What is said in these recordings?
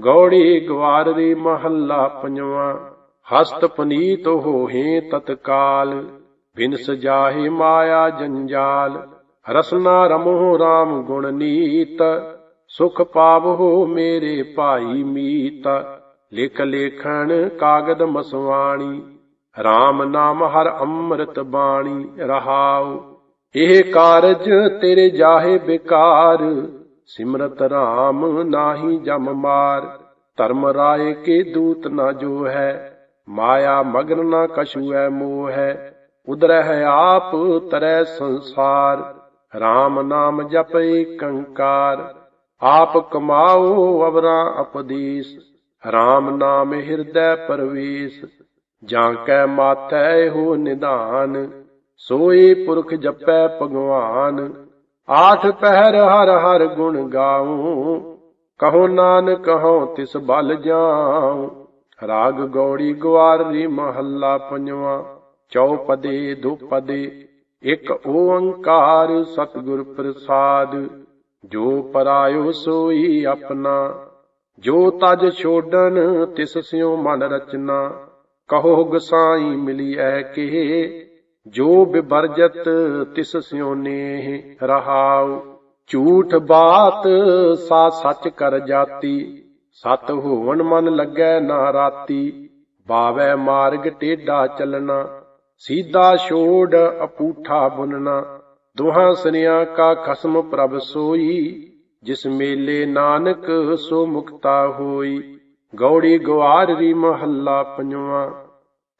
ਗੌੜੀ ਗਵਾਰਰੀ ਮਹੱਲਾ ਪੰਜਵਾਂ, ਹਸਤ ਪਨੀਤ ਹੋਹੇ ਤਤਕਾਲ ਬਿਨ ਸਜਾਹੇ ਮਾਇਆ ਜੰਜਾਲ, ਰਸਨਾ ਰਮੋ RAM ਗੁਣ ਨੀਤ, ਸੁਖ ਪਾਵੋ ਮੇਰੇ ਭਾਈ ਮੀਤ, ਲਿਖ ਲੇਖਣ ਕਾਗਦ ਮਸਵਾਣੀ RAM ਨਾਮ ਹਰ ਅੰਮ੍ਰਿਤ ਬਾਣੀ, ਰਹਾਉ, ਇਹ ਕਾਰਜ ਤੇਰੇ ਜਾਹੇ ਬਿਕਾਰ ਸਿਮਰਤ RAM ਨਾਹੀ ਜਮ ਮਾਰ, ਧਰਮ ਰਾਏ ਕੇ ਦੂਤ ਨਾ ਜੋ ਹੈ ਮਾਇਆ ਮਗਨ ਨਾ ਕਛੂ ਹੈ ਮੋਹ ਹੈ ਉਦਰਹਿ ਹੈ ਆਪ ਤਰੈ ਸੰਸਾਰ RAM ਨਾਮ ਜਪ ਕੰਕਾਰ ਆਪ ਕਮਾਓ ਅਵਰਾ ਉਪਦੇਸ਼ RAM ਨਾਮ ਹਿਰਦੈ ਪਰਵੇਸ਼, ਜਾਂ ਕੈ ਮਾਥੈ ਹੋ ਨਿਧਾਨ ਸੋਈ ਪੁਰਖ ਜਪੈ ਭਗਵਾਨ ਆਠ ਪਹਿਰ ਹਰ ਹਰ ਗੁਣ ਗਾਉ। ਕਹੋ ਨਾਨਕ ਕਹੋ ਤਿਸ ਬਲ ਜਾਉ। ਰਾਗ ਗੌੜੀ ਗਵਾਰੀ ਮਹੱਲਾ ਪੰਜਵਾ। ਚੌਪਦੇ ਦੁਪਦੇ ਇੱਕ ਓੰਕਾਰ ਸਤਿਗੁਰ ਪ੍ਰਸਾਦ। ਜੋ ਪਰਾਇਓ ਸੋਈ ਆਪਣਾ। ਜੋ ਤਜ ਛੋਡਨ ਤਿਸ ਸਿਉ ਮਨ ਰਚਨਾ। ਕਹੋ ਗਸਾਈ ਮਿਲੀ ਐ ਕੇ। ਜੋ ਬਿਵਰਜਤ ਤਿਸ ਸਿਉ ਨੇਹ ਰਹਾਉ, ਝੂਠ ਬਾਤ ਸਾ ਸੱਚ ਕਰ ਜਾਤੀ, ਸਤ ਹੋਵਨ ਮਨ ਲੱਗੈ ਨਾ ਰਾਤੀ, ਬਾਵੈ ਮਾਰਗ ਟੇਢਾ ਚੱਲਣਾ, ਸੀਧਾ ਛੋੜ ਅਪੂਠਾ ਬੁਨਣਾ, ਦੁਹਾਂ ਸਨਿਆ ਕਾ ਖਸਮ ਪ੍ਰਭ ਸੋਈ, ਜਿਸ ਮੇਲੇ ਨਾਨਕ ਸੋ ਮੁਕਤਾ ਹੋਈ, ਗੌੜੀ ਗਵਾਰੀ ਮਹੱਲਾ ਪੰਜਵਾ।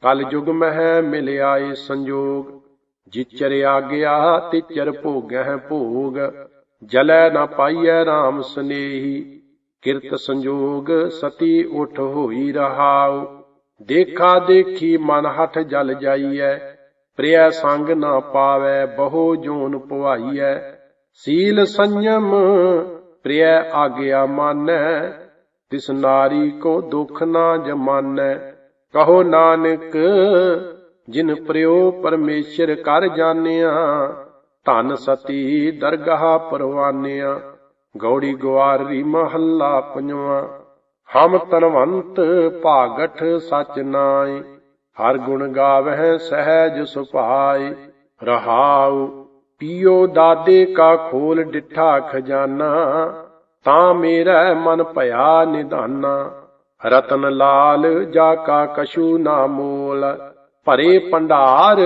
ਕਲ ਯੁਗ ਮਹਿ ਮਿਲਿਆ ਏ ਸੰਜੋਗ, ਜਿਚਰ ਆਗਿਆ ਤਿਚਰ ਭੋਗਹਿ ਭੋਗ, ਜਲੈ ਨਾ ਪਾਈਐ RAM ਸਨੇਹੀ, ਕਿਰਤ ਸੰਜੋਗ ਸਤੀ ਉਠ ਹੋਈ ਰਹਾਉ, ਦੇਖਾ ਦੇਖੀ ਮਨ ਹਠ ਜਲ ਜਾਈਐ, ਪ੍ਰਿਆ ਸੰਗ ਨਾ ਪਾਵੈ ਬਹੁ ਜੋਨ ਪਵਾਈਐ ਸੀਲ ਸੰਯਮ ਪ੍ਰਿਆ ਆਗਿਆ ਮਾਨੈ, ਤਿਸ ਨਾਰੀ ਕੋ ਦੁਖ ਨਾ ਜਮਾਨੈ ਕਹੋ ਨਾਨਕ, ਜਿਨ ਪ੍ਰਿਓ ਪਰਮੇਸ਼ਰ ਕਰ ਜਾਣਿਆ, ਧਨ ਸਤੀ ਦਰਗਾਹ ਪਰਵਾਨਿਆ, ਗੌੜੀ ਗਵਾਰੀ ਮਹੱਲਾ ਪੰਜਵਾ। ਹਮ ਤਨਵੰਤ ਭਾਗਠ ਸਚ ਨਾਈ ਹਰ ਗੁਣ ਗਾਵਹਿ ਸਹਿਜ ਸੁਭਾਈ ਰਹਾਉ, ਪੀਓ ਦਾਦੇ ਕਾ ਖੋਲ ਡਿਠਾ ਖਜ਼ਾਨਾ, ਤਾਂ ਮੇਰਾ ਮਨ ਭਇਆ ਨਿਧਾਨਾ। ਰਤਨ ਲਾਲ ਜਾ ਕਾ ਕਸ਼ੂ ਨਾ ਮੋਲ, ਭਰੇ ਭੰਡਾਰ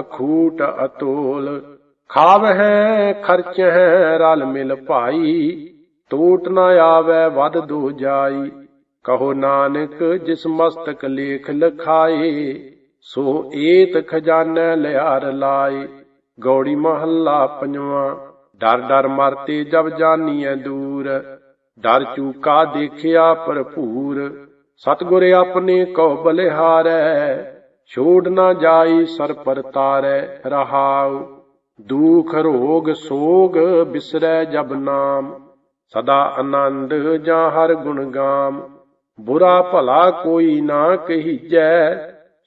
ਅਖੂਟ ਅਤੋਲ। ਖਾਵ ਹੈ, ਖਰਚ ਹੈ, ਰਲ ਮਿਲ ਭਾਈ ਟੂਟ ਨਾ ਆਵੈ ਵੱਧ ਦੋ ਜਾਈ। ਕਹੋ ਨਾਨਕ, ਜਿਸ ਮਸਤਕ ਲੇਖ ਲਖਾਏ, ਸੋ ਏਤ ਖਜ਼ਾਨਾ ਲਿਆਰ ਲਾਏ। ਗੌੜੀ ਮਹੱਲਾ ਪੰਜਵਾ, ਡਰ ਡਰ ਮਰਤੇ ਜਬ ਜਾਨੀਐ ਦੂਰ। ਡਰ ਚੂਕਾ ਦੇਖਿਆ ਭਰਪੂਰ, ਸਤਗੁਰ ਆਪਣੇ ਕੋ ਬਲਿਹਾਰੈ, ਛੋੜ ਨਾ ਜਾਈ ਸਰ ਪਰ ਤਾਰੈ ਰਹਾਉ, ਦੁਖ ਰੋਗ ਸੋਗ ਬਿਸਰੈ ਜਬ ਨਾਮ, ਸਦਾ ਆਨੰਦ ਜਾਂ ਹਰ ਗੁਣ ਗਾਮ, ਬੁਰਾ ਭਲਾ ਕੋਈ ਨਾ ਕਹੀਜੈ,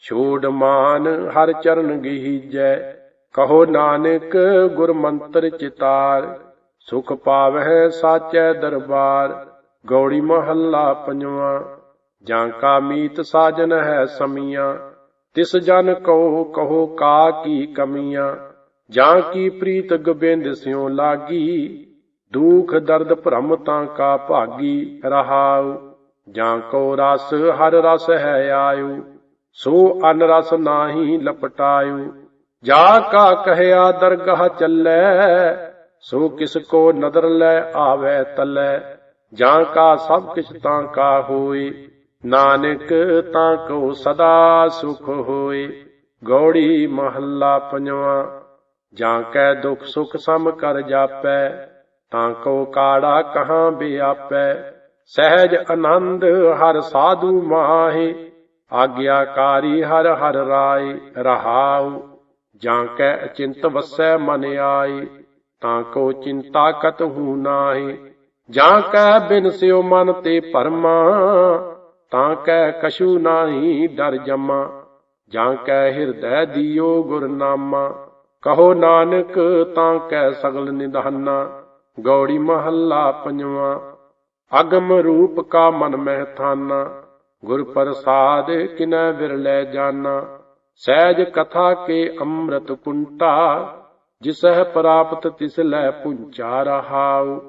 ਛੋੜ ਮਾਨ ਹਰ ਚਰਨ ਗਹੀਜੈ, ਕਹੋ ਨਾਨਕ ਗੁਰ ਮੰਤਰ ਚਿਤਾਰ। ਸੁਖ ਪਾਵਹਿ ਸਾਚੈ ਦਰਬਾਰ, ਗੌੜੀ ਮਹੱਲਾ ਪੰਜਵਾ। ਜਾਂ ਕਾ ਮੀਤ ਸਾਜਨ ਹੈ ਸਮੀਆਂ, ਤਿਸ ਜਨ ਕਹੋ ਕਹੋ ਕਾ ਕੀ ਕਮੀਆਂ। ਜਾਂ ਕੀ ਪ੍ਰੀਤ ਗੋਬਿੰਦ ਸਿਉ ਲਾਗੀ, ਦੁਖ ਦਰਦ ਭ੍ਰਮ ਤਾਂ ਕਾ ਭਾਗੀ ਰਹਾਉ। ਜਾਂ ਕੋ ਰਸ ਹਰ ਰਸ ਹੈ ਆਇਓ ਸੋ ਅਨ ਰਸ ਨਾਹੀ ਲਪਟਾਇਓ ਜਾ ਕਾ ਕਹਿਆ ਦਰਗਾਹ ਚੱਲੈ ਸੋ ਕਿਸ ਕੋ ਨਦਰ ਲੈ ਆਵੇ ਤਲੈ ਜਾਂ ਕਾ ਸਭ ਕਿਛ ਤਾਂ ਕਾ ਹੋਏ ਨਾਨਕ ਤਾਂ ਕੋ ਸਦਾ ਸੁਖ ਹੋਏ ਗੌੜੀ ਮਹੱਲਾ ਪੰਜਵਾ, ਜਾਂ ਕੈ ਦੁਖ ਸੁਖ ਸਮ ਕਰ ਜਾਪੈ, ਤਾਂ ਕੋ ਕਾੜਾ ਕਹਾਂ ਬਿਆਪੈ, ਸਹਿਜ ਆਨੰਦ ਹਰ ਸਾਧੂ ਮਾਹੇ, ਆਗਿਆਕਾਰੀ ਹਰ ਹਰ ਰਾਏ ਰਹਾਉ, ਜਾਂ ਕੈ ਅਚਿੰਤ ਵਸੈ ਮਨ ਆਈ ਤਾਂ ਕੋ ਚਿੰਤਾ ਕਤ ਹੂ ਨਾਹੀ? ਜਾਂ ਕੈ ਬਿਨ ਸਿਓ ਮਨ ਤੇ ਪਰਮਾ, ਤਾਂ ਕੈ ਕਛੂ ਨਾਹੀ ਡਰ ਜਮਾ। ਜਾਂ ਕੈ ਹਿਰਦੈ ਦਿਓ ਗੁਰਨਾਮਾ, ਕਹੋ ਨਾਨਕ ਤਾਂ ਕੈ ਸਗਲ ਨਿਧਾਨਾ। ਗੌੜੀ ਮਹੱਲਾ ਪੰਜਵਾ, ਅਗਮ ਰੂਪ ਕਾ ਮਨ ਮਹਿ ਥਾਨਾ। ਗੁਰ ਪ੍ਰਸਾਦ ਕਿਨੈ ਵਿਰਲੇ ਜਾਨਾ। ਸਹਿਜ ਕਥਾ ਕੇ ਅੰਮ੍ਰਿਤ ਕੁੰਟਾ ਜਿਸਹਿ ਪ੍ਰਾਪਤ ਤਿਸ ਲੈ ਪੁੰਚਾ ਰਹਾਉ,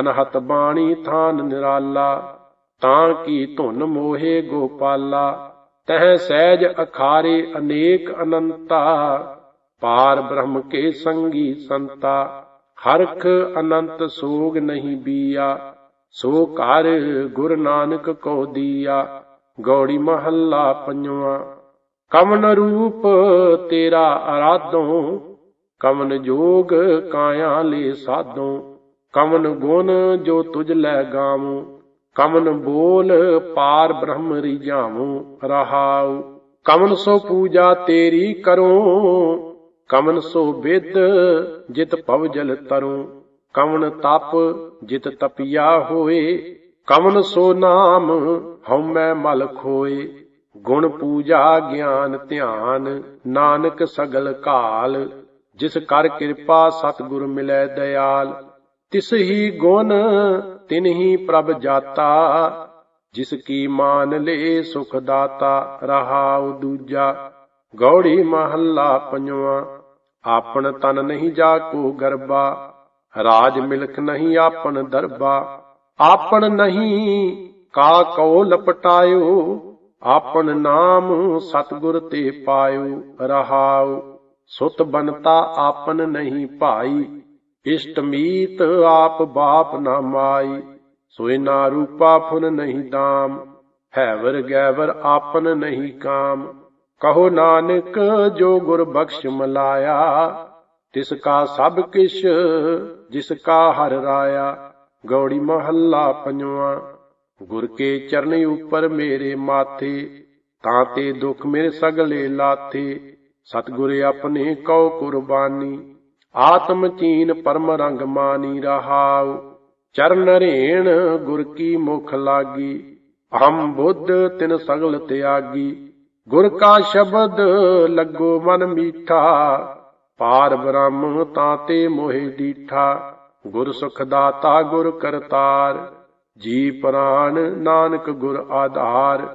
ਅਨਹਤ ਬਾਣੀ ਥਾਨ ਨਿਰਾਲਾ, ਤਾਂ ਕੀ ਧੁਨ ਮੋਹੇ ਗੋਪਾਲਾ, ਤਹ ਸਹਿਜ ਅਖਾਰੇ ਅਨੇਕ ਅਨੰਤਾ, ਪਾਰ ਬ੍ਰਹਮ ਕੇ ਸੰਗੀ ਸੰਤਾ, ਹਰਖ ਅਨੰਤ ਸੋਗ ਨਹੀਂ ਬੀਆ, ਸੋ ਕਰ ਗੁਰ ਨਾਨਕ ਕੋ ਦੀਆ, ਗੌੜੀ ਮਹੱਲਾ ਪੰਜਵਾ। ਕਮਨ ਰੂਪ ਤੇਰਾ ਅਰਾਧੋਂ ਕਮਨ ਜੋਗ ਕਾਇਆ ਲੈ ਸਾਧੋਂ ਕਮਨ ਗੁਣ ਜੋ ਤੁਝ ਲੈ ਗਾਵੂੰ ਕਮਨ ਬੋਲ ਪਾਰ ਬ੍ਰਹਮ ਰਿਜਾਵੂੰ ਰਹਾਉ ਕਮਨ ਸੋ ਪੂਜਾ ਤੇਰੀ ਕਰੋ ਕਮਨ ਸੋ ਵਿਦ ਜਿਤ ਭਵ ਜਲ ਤਰੂੰ ਕਮਨ ਤਪ ਜਿਤ ਤਪਿਆ ਹੋਏ ਕਮਨ ਸੋ ਨਾਮ ਹਉਮੈ ਮਲ ਖੋਏ, ਗੁਣ ਪੂਜਾ ਗਿਆਨ ਧਿਆਨ, ਨਾਨਕ ਸਗਲ ਕਾਲ ਜਿਸ ਕਰ ਕਿਰਪਾ ਸਤਿਗੁਰ ਮਿਲੈ ਦਇਆਲ, ਤਿਸ ਹੀ ਗੁਣ ਤਿਨ ਹੀ ਪ੍ਰਭ ਜਾਤਾ, ਜਿਸ ਕੀ ਮਾਨ ਲੇ ਸੁਖ ਦਾਤਾ, ਰਹਾਉ ਦੂਜਾ, ਗੌੜੀ ਮਹੱਲਾ ਪੰਜਵਾ, ਆਪਣ ਤਨ ਨਹੀਂ ਜਾ ਕੋ ਗਰਬਾ, ਰਾਜ ਮਿਲਖ ਨਹੀਂ ਆਪਣ ਦਰਬਾ, ਆਪਣ ਨਹੀਂ ਕਾ ਕੋ ਲਪਟਾਇਓ ਆਪਨ ਨਾਮ ਸਤਗੁਰ ਤੇ ਪਾਇਓ, ਰਹਾਉ ਸੁਤ ਬਨਤਾ ਆਪਨ ਨਹੀਂ ਭਾਈ, ਇਸ਼ਟ ਮੀਤ ਆਪ ਬਾਪ ਨਾ ਮਾਈ ਸੋਇ ਨਾ ਰੂਪਾ ਫੁਨ ਨਹੀਂ ਦਾਮ, ਹੈਵਰ ਗੈਵਰ ਆਪਨ ਨਹੀਂ ਕਾਮ। ਕਹੋ ਨਾਨਕ ਜੋ ਗੁਰ ਬਖਸ਼ ਮਲਾਇਆ, ਤਿਸ ਕਾ ਸਭ ਕਿਛ, ਜਿਸ ਕਾ ਹਰ ਰਾਇਆ, ਗੌੜੀ ਮਹੱਲਾ ਪੰਜਵਾ। ਗੁਰ ਕੇ ਚਰਨ ਉਪਰ ਮੇਰੇ ਮਾਥੇ, ਤਾਂ ਤੇ ਦੁਖ ਮੇਰੇ ਸਗਲੇ ਲਾਥੇ। ਸਤਿਗੁਰ ਆਪਣੇ ਕਉ ਕੁਰਬਾਨੀ, ਆਤਮ ਚੀਨ ਪਰਮ ਰੰਗ ਮਾਨੀ ਰਹਾਉ। ਚਰਨ ਰੇਣ ਗੁਰ ਕੀ ਮੁਖ ਲਾਗੀ ਹਮ ਬੁੱਧ ਤਿਨ ਸਗਲ ਤਿਆਗੀ। ਗੁਰ ਕਾ ਸ਼ਬਦ ਲੱਗੋ ਮਨ ਮੀਠਾ, ਪਾਰ ਬ੍ਰਹਮ ਤਾਂ ਤੇ ਮੋਹਿ ਡੀਠਾ ਗੁਰ ਸੁਖ ਦਾਤਾ ਗੁਰ ਕਰਤਾਰ, ਜੀ ਪ੍ਰਾਨ ਨਾਨਕ ਗੁਰ ਆਧਾਰ।